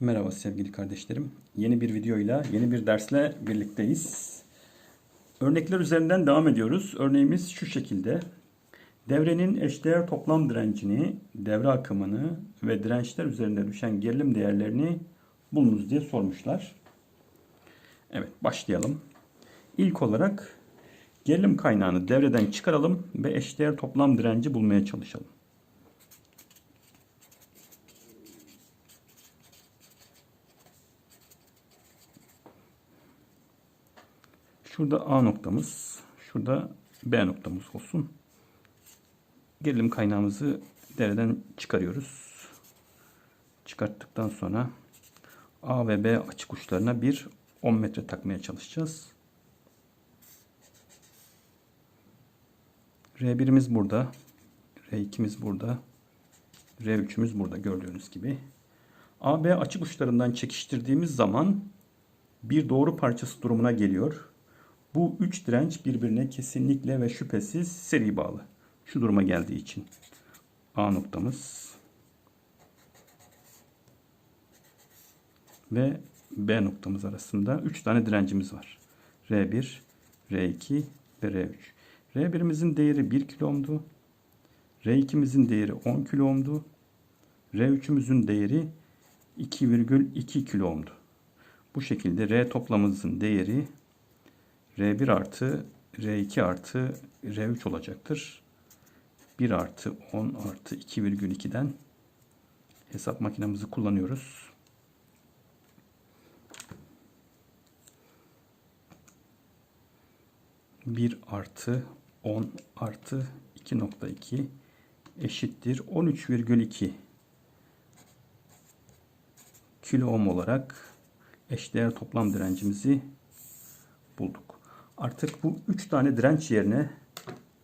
Merhaba sevgili kardeşlerim. Yeni bir videoyla, yeni bir dersle birlikteyiz. Örnekler üzerinden devam ediyoruz. Örneğimiz şu şekilde. Devrenin eşdeğer toplam direncini, devre akımını ve dirençler üzerinde düşen gerilim değerlerini bulunuz diye sormuşlar. Evet başlayalım. İlk olarak gerilim kaynağını devreden çıkaralım ve eşdeğer toplam direnci bulmaya çalışalım. Şurada A noktamız, şurada B noktamız olsun. Gerilim kaynağımızı devreden çıkarıyoruz. Çıkarttıktan sonra A ve B açık uçlarına bir 10 metre takmaya çalışacağız. R1'imiz burada. R2'miz burada. R3'ümüz burada gördüğünüz gibi. AB açık uçlarından çekiştirdiğimiz zaman bir doğru parçası durumuna geliyor. Bu üç direnç birbirine kesinlikle ve şüphesiz seri bağlı. Şu duruma geldiği için. A noktamız ve B noktamız arasında 3 tane direncimiz var. R1, R2 ve R3. R1'imizin değeri 1 kilo ohmdu. R2'mizin değeri 10 kilo ohmdu. R3'ümüzün değeri 2,2 kilo ohmdu. Bu şekilde R toplamımızın değeri R1 artı R2 artı R3 olacaktır. 1 artı 10 artı 2,2'den hesap makinemizi kullanıyoruz. Bir artı 10 artı 2.2 eşittir 13,2 kilo ohm olarak eşdeğer toplam direncimizi bulduk. Artık bu 3 tane direnç yerine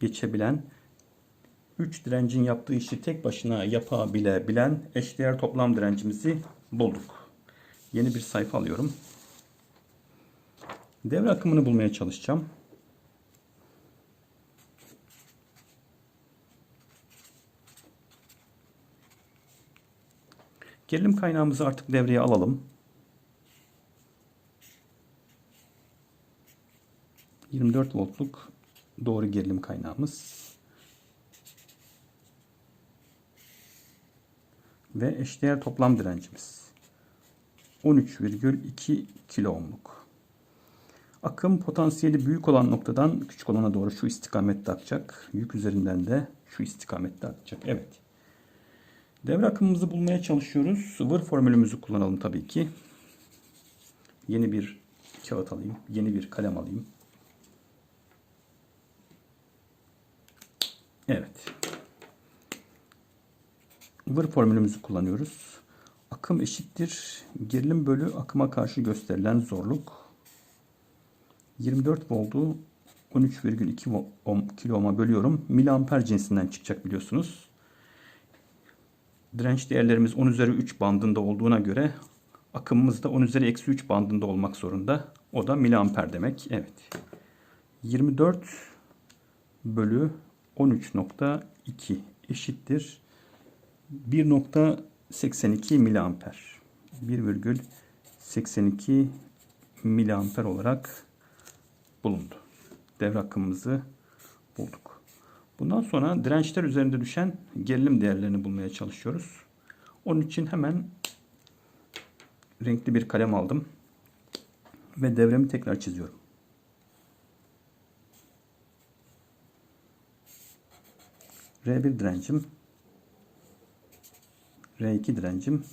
geçebilen 3 direncin yaptığı işi tek başına yapabilebilen eşdeğer toplam direncimizi bulduk. Yeni bir sayfa alıyorum. Devre akımını bulmaya çalışacağım. Gerilim kaynağımızı artık devreye alalım. 24 voltluk doğru gerilim kaynağımız. Ve eşdeğer toplam direncimiz. 13,2 kilo ohmluk. Akım potansiyeli büyük olan noktadan küçük olana doğru şu istikamette akacak. Yük üzerinden de şu istikamette akacak. Evet. Devre akımımızı bulmaya çalışıyoruz. Vır formülümüzü kullanalım tabii ki. Yeni bir kağıt alayım. Yeni bir kalem alayım. Evet. Vır formülümüzü kullanıyoruz. Akım eşittir. Gerilim bölü akıma karşı gösterilen zorluk. 24 voltu 13,2 ohm kilo ohm'a bölüyorum. Miliamper cinsinden çıkacak biliyorsunuz. Direnç değerlerimiz 10 üzeri 3 bandında olduğuna göre akımımız da 10 üzeri eksi 3 bandında olmak zorunda. O da miliamper demek. Evet. 24 bölü 13.2 eşittir 1.82 miliamper. 1,82 miliamper olarak bulundu. Devre akımımızı bulduk. Bundan sonra dirençler üzerinde düşen gerilim değerlerini bulmaya çalışıyoruz. Onun için hemen renkli bir kalem aldım ve devremi tekrar çiziyorum. R1 direncim, R2 direncim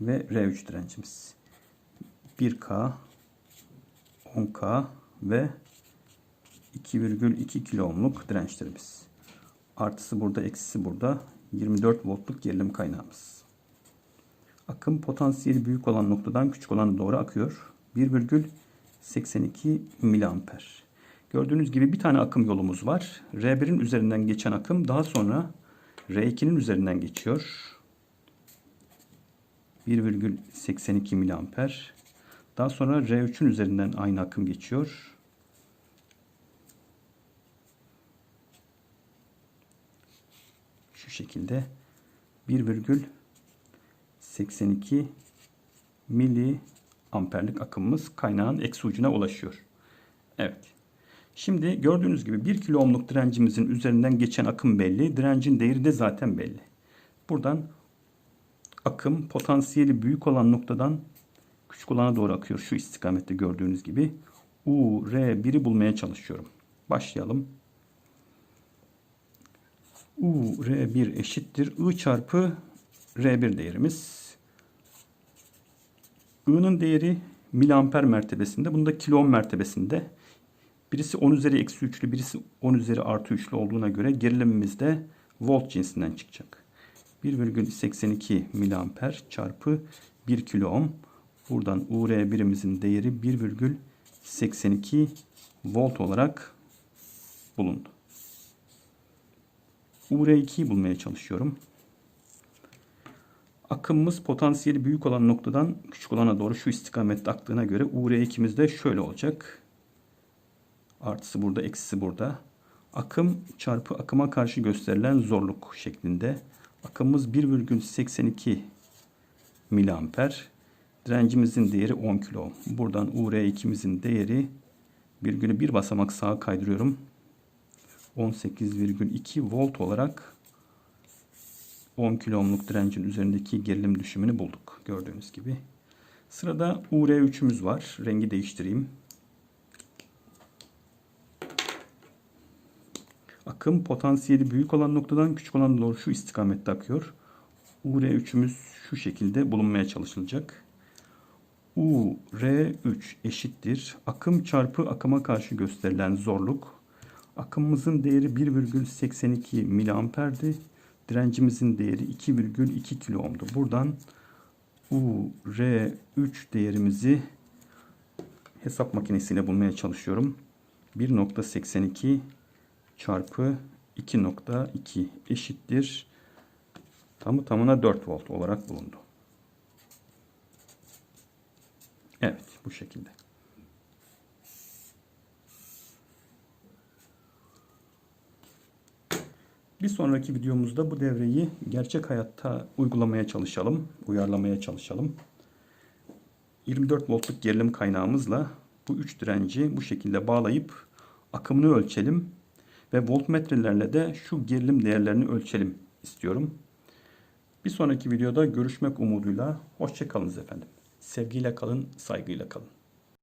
ve R3 direncimiz. 1K, 10K ve 2,2 kilo ohmluk dirençlerimiz. Artısı burada, eksisi burada. 24 voltluk gerilim kaynağımız. Akım potansiyeli büyük olan noktadan küçük olana doğru akıyor. 1,82 miliamper. Gördüğünüz gibi bir tane akım yolumuz var. R1'in üzerinden geçen akım daha sonra R2'nin üzerinden geçiyor. 1,82 miliamper. Daha sonra R3'ün üzerinden aynı akım geçiyor. Şu şekilde 1,82 82 mili amperlik akımımız kaynağın eksi ucuna ulaşıyor. Evet. Şimdi gördüğünüz gibi 1 kilo ohmluk direncimizin üzerinden geçen akım belli. Direncin değeri de zaten belli. Buradan akım potansiyeli büyük olan noktadan küçük olana doğru akıyor. Şu istikamette gördüğünüz gibi. U, R, 1'i bulmaya çalışıyorum. Başlayalım. U, R1 eşittir. I çarpı R1 değerimiz. I'nın değeri miliamper mertebesinde. Bunda kilo ohm mertebesinde. Birisi 10 üzeri eksi 3'lü, birisi 10 üzeri artı 3'lü olduğuna göre gerilimimiz de volt cinsinden çıkacak. 1,82 miliamper çarpı 1 kilo ohm. Buradan UR birimizin değeri 1,82 volt olarak bulundu. UR2'yi bulmaya çalışıyorum. Akımımız potansiyeli büyük olan noktadan küçük olana doğru şu istikamette aktığına göre UR2'miz de şöyle olacak. Artısı burada, eksisi burada. Akım çarpı akıma karşı gösterilen zorluk şeklinde. Akımımız 1,82 miliamper. Direncimizin değeri 10 kilo. Buradan UR2'mizin değeri virgülü bir basamak sağa kaydırıyorum. 18,2 volt olarak 10 kilo direncin üzerindeki gerilim düşümünü bulduk. Gördüğünüz gibi. Sırada UR3'ümüz var. Rengi değiştireyim. Akım potansiyeli büyük olan noktadan küçük olan doğru şu istikamette akıyor. UR3'ümüz şu şekilde bulunmaya çalışılacak. UR3 eşittir. Akım çarpı akıma karşı gösterilen zorluk. Akımımızın değeri 1,82 miliamperdi. Direncimizin değeri 2,2 kilo ohmdu. Buradan UR3 değerimizi hesap makinesiyle bulmaya çalışıyorum. 1.82 çarpı 2.2 eşittir. Tamı tamına 4 volt olarak bulundu. Evet bu şekilde. Bir sonraki videomuzda bu devreyi gerçek hayatta uygulamaya çalışalım, uyarlamaya çalışalım. 24 voltluk gerilim kaynağımızla bu üç direnci bu şekilde bağlayıp akımını ölçelim ve voltmetrelerle de şu gerilim değerlerini ölçelim istiyorum. Bir sonraki videoda görüşmek umuduyla hoşçakalınız efendim. Sevgiyle kalın, saygıyla kalın.